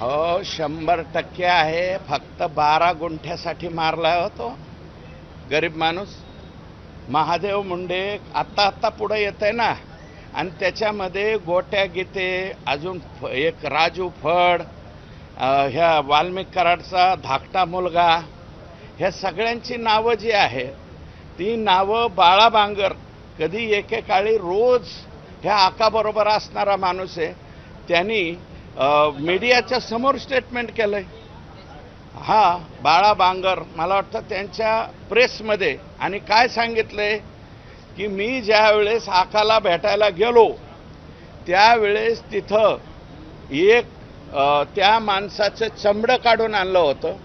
हो शंभर टक्के आहे. फक्त बारा गुंठ्यासाठी मारला होतो गरीब माणूस. महादेव मुंडे आत्ता आत्ता पुढे येत आहे ना. आणि त्याच्यामध्ये गोट्या गीते अजून एक राजू फड ह्या वाल्मिक कराडचा धाकटा मुलगा. ह्या सगळ्यांची नावं जी आहेत ती नावं बाळा बांगर कधी एकेकाळी रोज ह्या आकाबरोबर असणारा माणूस आहे. त्यांनी मीडियाच्या समोर स्टेटमेंट केलंय. हा बाळा बांगर मला वाटतं त्यांच्या प्रेसमध्ये. आणि काय सांगितलंय? की मी ज्या वेळेस आकाला भेटायला गेलो त्यावेळेस तिथं एक त्या माणसाचं चमडं काढून आणलं होतं.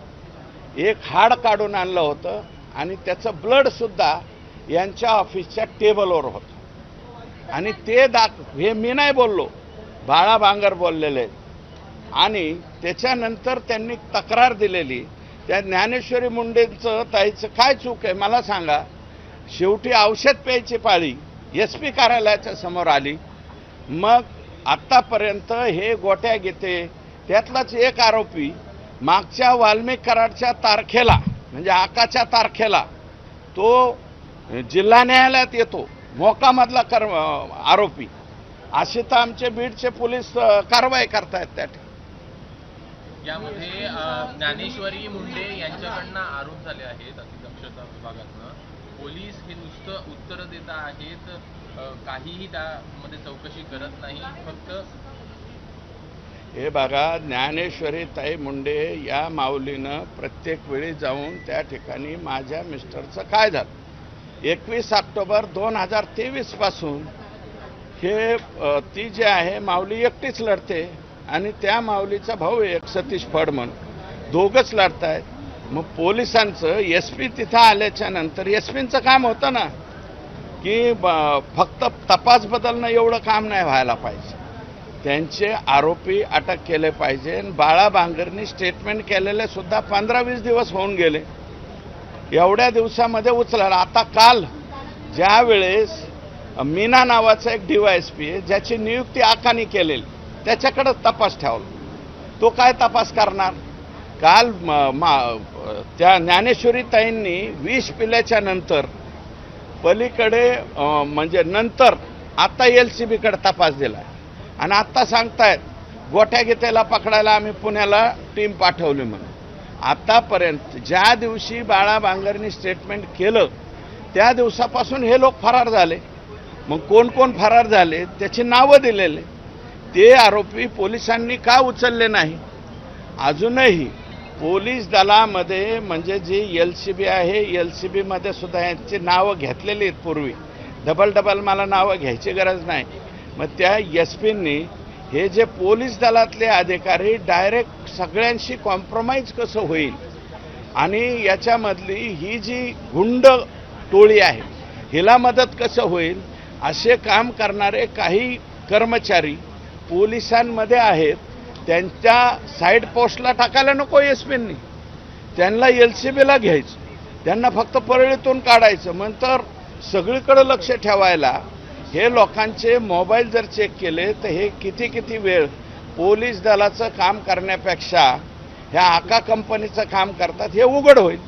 एक हाड काढून आणलं होतं. आणि त्याचं ब्लडसुद्धा यांच्या ऑफिसच्या टेबलवर होतं. आणि ते दाख हे मी नाही बोललो बाळा बांगर बोललेले आहेत. आणि त्याच्यानंतर त्यांनी तक्रार दिलेली त्या ज्ञानेश्वरी मुंडेंचं ताईचं काय चूक आहे मला सांगा. शेवटी औषध प्यायची पाळी एस पी कार्यालयाच्या समोर आली. मग आत्तापर्यंत हे गोट्या घेते त्यातलाच एक आरोपी मागच्या वाल्मिक कराडच्या तारखेला म्हणजे आकाच्या तारखेला तो जिल्हा न्यायालयात येतो मोकामधला कर आरोपी. असे तर आमचे बीडचे पोलीस कारवाई करतायत त्या ठिकाणी. यामध्ये ज्ञानेश्वरी मुंडे यांच्याकडनं आरोप झाले आहेत अतिदक्षता विभागातनं. पोलीस हे नुसतं उत्तर देत आहेत काहीही त्यामध्ये चौकशी करत नाही. फक्त हे बघा ज्ञानेश्वरी ताई मुंडे या माऊलीनं प्रत्येक वेळी जाऊन त्या ठिकाणी माझ्या मिस्टरचं काय झालं? एकवीस ऑक्टोबर दोन हजार तेवीसपासून हे ती जी आहे माऊली एकटीच लढते आणि त्या माऊलीचा भाऊ एक सतीश फड म्हणून. दोघंच लढत आहेत मग पोलिसांचं एस पी तिथं आल्याच्यानंतर एस पींचं काम होतं ना की ब- फक्त तपास बदलणं एवढं काम नाही व्हायला पाहिजे. त्यांचे आरोपी अटक केले पाहिजे. बाळा बांगरनी स्टेटमेंट केलेले सुद्धा पंधरा वीस दिवस होऊन गेले. एवढ्या दिवसामध्ये उचला आता काल ज्यावेळेस मीना नावाचा एक डीवायएसपी आहे ज्याची नियुक्ती आकानी केलेली त्याच्याकडं तपास ठेवला. तो काय तपास करणार? काल म- मा- त्या ज्ञानेश्वरी ताईंनी विष पिल्याच्या नंतर पलीकडे म्हणजे नंतर आता एल सी बीकडे तपास दिला आणि आत्ता सांगतायत गोठ्या गीतेला पकडायला आम्ही पुण्याला टीम पाठवली म्हणून. आत्तापर्यंत ज्या दिवशी बाळा बांगरनी स्टेटमेंट केलं त्या दिवसापासून हे लोक फरार झाले. मग कोण कोण फरार झाले त्याची नावं दिलेले. ते आरोपी पोलिसांनी का उचलले नाही? अजूनही पोलीस दलामध्ये म्हणजे जी एल सी बी आहे एल सी बीमध्ये सुद्धा यांची नावं घेतलेली आहेत पूर्वी. डबल डबल मला नावं घ्यायची गरज नाही. मग त्या एस पींनी हे जे पोलीस दलातले अधिकारी डायरेक्ट सगळ्यांशी कॉम्प्रोमाइज कसं होईल? आणि याच्यामधली ही जी गुंड टोळी आहे हिला मदत कसं होईल? असे काम करणारे काही कर्मचारी पोलिसांमध्ये आहेत त्यांच्या साईड पोस्टला टाकायला नको एस पींनी त्यांना एल सी बीला घ्यायचं. त्यांना फक्त परळीतून काढायचं. नंतर सगळीकडे लक्ष ठेवायला हे लोकांचे मोबाईल जर चेक केले तर हे किती किती वेळ पोलीस दलाचं काम करण्यापेक्षा ह्या आका कंपनीचं काम करतात हे उघड होईल.